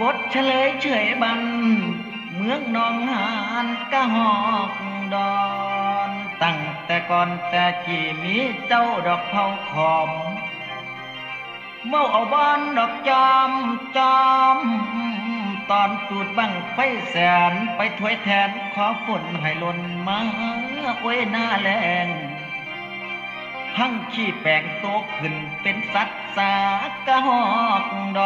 บทเฉลยเฉยบัน เมืองนองหานกะหอกดอน ตั้งแต่ก่อนแต่กี่มีเจ้าดอกเผาขอมเมาเอาบ้านดอกจอมจอมตอนจูดบังไฟแสนไปถวยแทนขอฝนให้หล่นมาโอ้ยหน้าแรงพังขี้แปลงโตขึ้นเป็นสัตว์สากะหอกด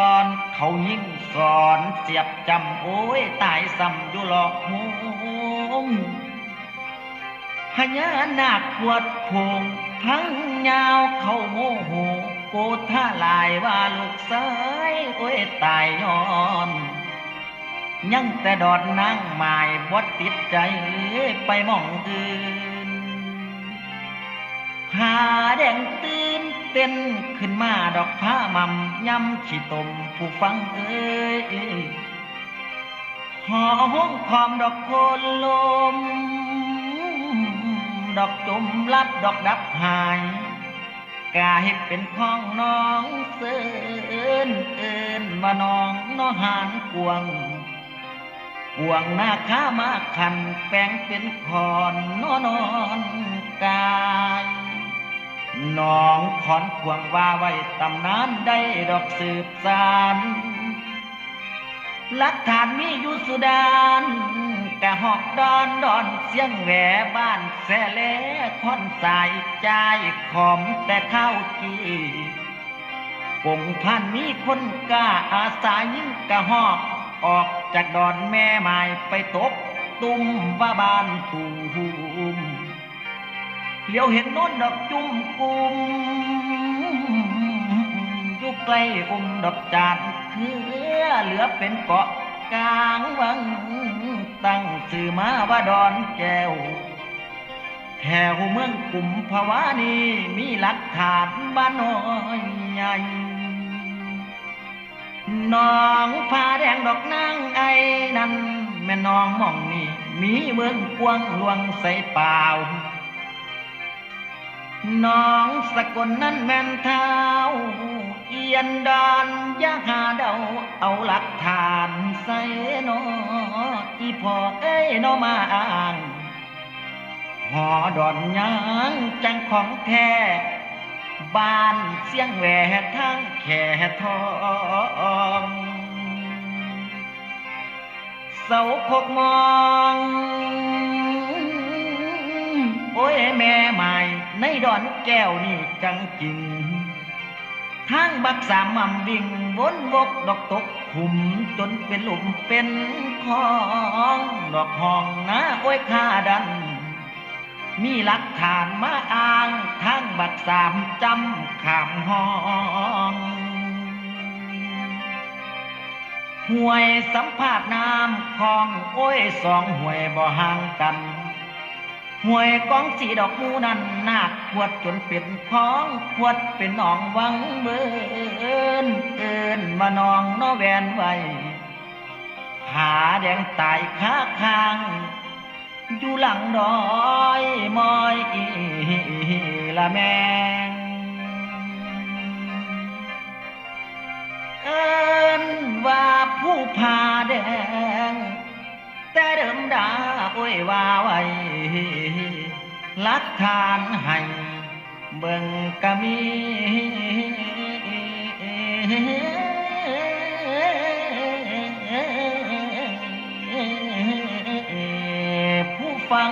อน เขายิ่งสอนเสียบจำโอ้ยตายซ้ำอยู่หลอกหงพญานาคปวดพงทั้งยาวเขาโมโหโกท่าลายว่าลูกสยโอ้ยตายย้อนยังแต่ดอดนางหมายบดติดใจไปมองอื่นหาแดงตื่น เต้นขึ้นมาดอกผ้ามัมย้ำขี้ตมผู้ฟังเอ้ยหอห้องความดอกโคนลม ดอกจมลับดอกดับหายกายเป็นของน้องเสินเอินมาน้องน้อหานกวงกวงหน้าข้ามาขันแปลงเป็นคอนนอนกาย น้องขอนควงว่าไว้ตำนานได้ดอกสืบสานหลักฐานมีอยู่สุดานกะหอกดอนดอนเสียงแหวบ้านแสแลคอนสายใจขอมแต่ข้าวกีกงพันมีคนกล้าอาสายิ่งกะหอกออกจากดอนแม่ไม้ไปตกตุ้มว่าบ้านตูม เลี้ยวเห็นโน้นดอกจุ่มกุมยู่ใกล้อมดอกจานคือเหลือเป็นเกาะกลางวังตั้งสื่อมาว่าดอนแก้วแถวเมืองกลุ่มภาวานีมีหลักฐานบ้านน้อยใหญ่น้องผาแดงดอกนางไอ้นั่นแม่น้องมองนี่มีเมืองกวางลวงใส่เปล่า น้องสกลนั้นแม่นเท้าเอียนดานยาหาเดาเอาหลักฐานใส่นออีพ่อเอ้ยนอมาอ้างหอดอนยางจังของแท้บ้านเสียงแหวทั้งแค่ทองเสาพกมอง โอ้ยแม่ใหม่ ในดอนแก้วนี่จังจริงทางบักสามมั่มวิ่งวนวกดอกตกขุมจนเป็นหลุมเป็นคลองดอกห้องนะโอ้ยข้าดัน มีหลักฐานมาอ้างทางบักสามจำขามห้องห่วยสัมภาษณ์น้ำคลองโอ้ยสองห่วยบ่ห่างกัน ห่วยกองสีดอกมูนั้นนาคขวดจนเป็นของขวดเป็นหนองวังเบินเอินมานองนอแวนไว้ผาแดงตายค้าคาง อยู่หลังดอยมอยละแมงเอินว่าผู้พาแดง แต่เดิมดาโอ้ยว่าไว้ ลักฐานให้เบิ่งกะมีผู้ฟัง